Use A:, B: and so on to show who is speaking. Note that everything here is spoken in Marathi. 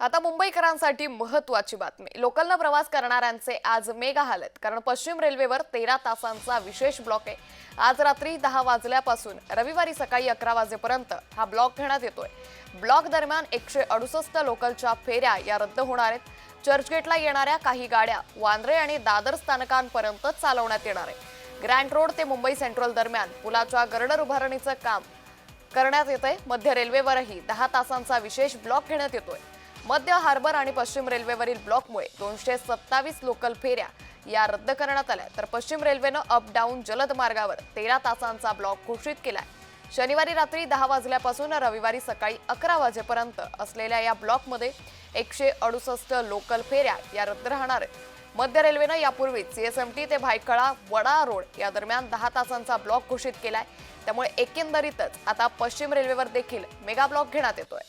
A: आता मुंबईकरांसाठी महत्वाची बातमी. लोकलनं प्रवास करणाऱ्यांचे आज मेगा हालत कारण पश्चिम रेल्वेवर तेरा तासांचा विशेष ब्लॉक आहे. आज रात्री दहा वाजल्यापासून रविवारी सकाळी अकरा वाजेपर्यंत हा ब्लॉक घेण्यात येतोय. ब्लॉक दरम्यान एकशे अडुसष्ट लोकलच्या फेऱ्या या रद्द होणार आहेत. चर्चगेटला येणाऱ्या काही गाड्या वांद्रे आणि दादर स्थानकांपर्यंत चालवण्यात येणार आहे. ग्रँड रोड ते मुंबई सेंट्रल दरम्यान पुलाच्या गर्डर उभारणीचं काम करण्यात येतंय. मध्य रेल्वेवरही दहा तासांचा विशेष ब्लॉक घेण्यात येतोय. मध्य हार्बर आणि पश्चिम रेल्वेवरील ब्लॉकमुळे दोनशे सत्तावीस लोकल फेऱ्या या रद्द करण्यात आल्या. तर पश्चिम रेल्वेनं अप डाऊन जलद मार्गावर तेरा तासांचा ब्लॉक घोषित केलाय. शनिवारी रात्री दहा वाजल्यापासून रविवारी सकाळी अकरा वाजेपर्यंत असलेल्या या ब्लॉकमध्ये एकशे अडुसष्ट लोकल फेऱ्या या रद्द राहणार आहेत. मध्य रेल्वेनं यापूर्वीच सीएसएमटी ते भायखळा वडा रोड या दरम्यान दहा तासांचा ब्लॉक घोषित केलाय. त्यामुळे एकंदरीतच आता पश्चिम रेल्वेवर देखील मेगा ब्लॉक घेण्यात येतोय.